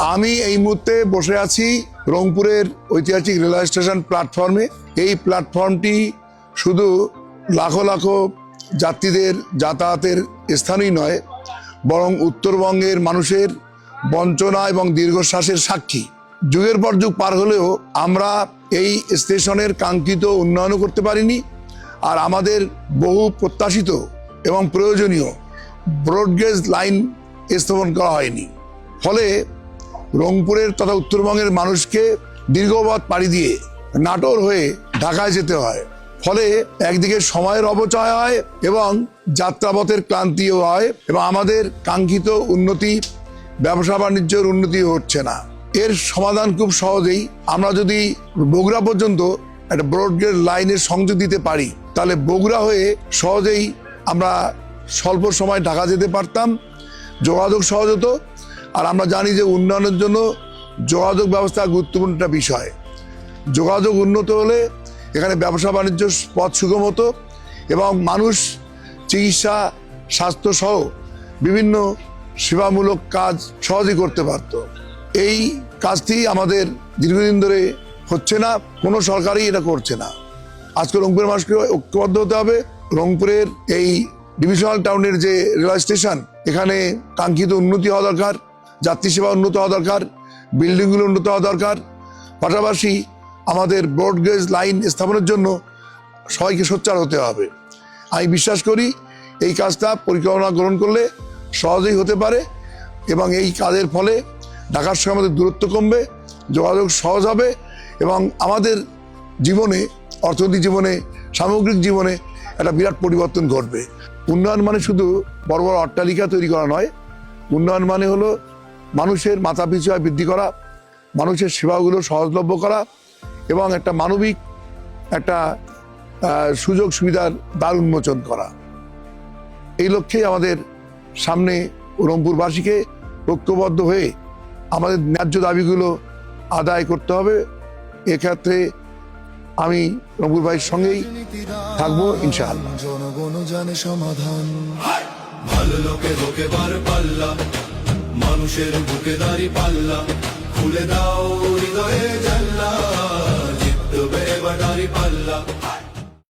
আমি এই মুহূর্তে বসে আছি রংপুরের ঐতিহাসিক রেলওয়ে স্টেশন প্ল্যাটফর্মে। এই প্ল্যাটফর্মটি শুধু লাখো লাখো যাত্রীদের যাতায়াতের স্থানই নয়, বরং উত্তরবঙ্গের মানুষের বঞ্চনা এবং দীর্ঘশ্বাসের সাক্ষী। যুগের পর যুগ পার হলেও আমরা এই স্টেশনের কাঙ্ক্ষিত উন্নয়নও করতে পারিনি, আর আমাদের বহু প্রত্যাশিত এবং প্রয়োজনীয় ব্রডগেজ লাইন স্থাপন করা হয়নি। ফলে রংপুরের তথা উত্তরবঙ্গের মানুষকে দীর্ঘপথ পাড়ি দিয়ে নাটোর হয়ে ঢাকায় যেতে হয়। ফলে একদিকে সময়ের অপচয় হয় এবং যাত্রাপথের ক্লান্তিও হয় এবং আমাদের কাঙ্ক্ষিত উন্নতি, ব্যবসা বাণিজ্যের উন্নতি হচ্ছে না। এর সমাধান খুব সহজেই আমরা যদি বগুড়া পর্যন্ত একটা ব্রডগেজ লাইনের সংযোগ দিতে পারি, তাহলে বগুড়া হয়ে সহজেই আমরা স্বল্প সময় ঢাকা যেতে পারতাম। যোগাযোগ সহজ হতো আর আমরা জানি যে উন্নয়নের জন্য যোগাযোগ ব্যবস্থা গুরুত্বপূর্ণ একটা বিষয়। যোগাযোগ উন্নত হলে এখানে ব্যবসা বাণিজ্য পথ সুগম হতো এবং মানুষ চিকিৎসা, স্বাস্থ্য সহ বিভিন্ন সেবামূলক কাজ সহজেই করতে পারত। এই কাজটি আমাদের দীর্ঘদিন ধরে হচ্ছে না, কোনো সরকারই এটা করছে না। আজকে রংপুরের মানুষকে ঐক্যবদ্ধ হতে হবে। রংপুরের এই ডিভিশনাল টাউনের যে রেলওয়ে স্টেশন, এখানে কাঙ্ক্ষিত উন্নতি হওয়া দরকার। যাত্রী সেবা উন্নত হওয়া দরকার বিল্ডিংগুলো উন্নত হওয়া দরকার। পাশাপাশি আমাদের ব্রডগেজ লাইন স্থাপনের জন্য সবাইকে সোচ্চার হতে হবে। আমি বিশ্বাস করি এই কাজটা পরিকল্পনা গ্রহণ করলে সহজেই হতে পারে এবং এই কাজের ফলে ঢাকার সঙ্গে আমাদের দূরত্ব কমবে, যোগাযোগ সহজ হবে এবং আমাদের জীবনে, অর্থনৈতিক জীবনে, সামগ্রিক জীবনে একটা বিরাট পরিবর্তন ঘটবে। উন্নয়ন মানে শুধু বড় বড় অট্টালিকা তৈরি করা নয়, উন্নয়ন মানে হলো মানুষের মাথা পিছু বৃদ্ধি করা, মানুষের সেবাগুলো সহজলভ্য করা এবং একটা মানবিক, একটা সুযোগ সুবিধার দ্বার উন্মোচন করা। এই লক্ষ্যেই আমাদের সামনে রংপুরবাসীকে ঐক্যবদ্ধ হয়ে আমাদের ন্যায্য দাবিগুলো আদায় করতে হবে। এক্ষেত্রে আমি রংপুর ভাইয়ের সঙ্গেই থাকব ইনশাআল্লাহ। জনগণ জানে সমাধান। ভালো লোকে লোকে বার পাল্লা। মানুষের বুকে দাঁড়ি পাল্লা। খুলে দাও হৃদয়ে জাল্লা। জিতবে এবার দাঁড়ি পাল্লা।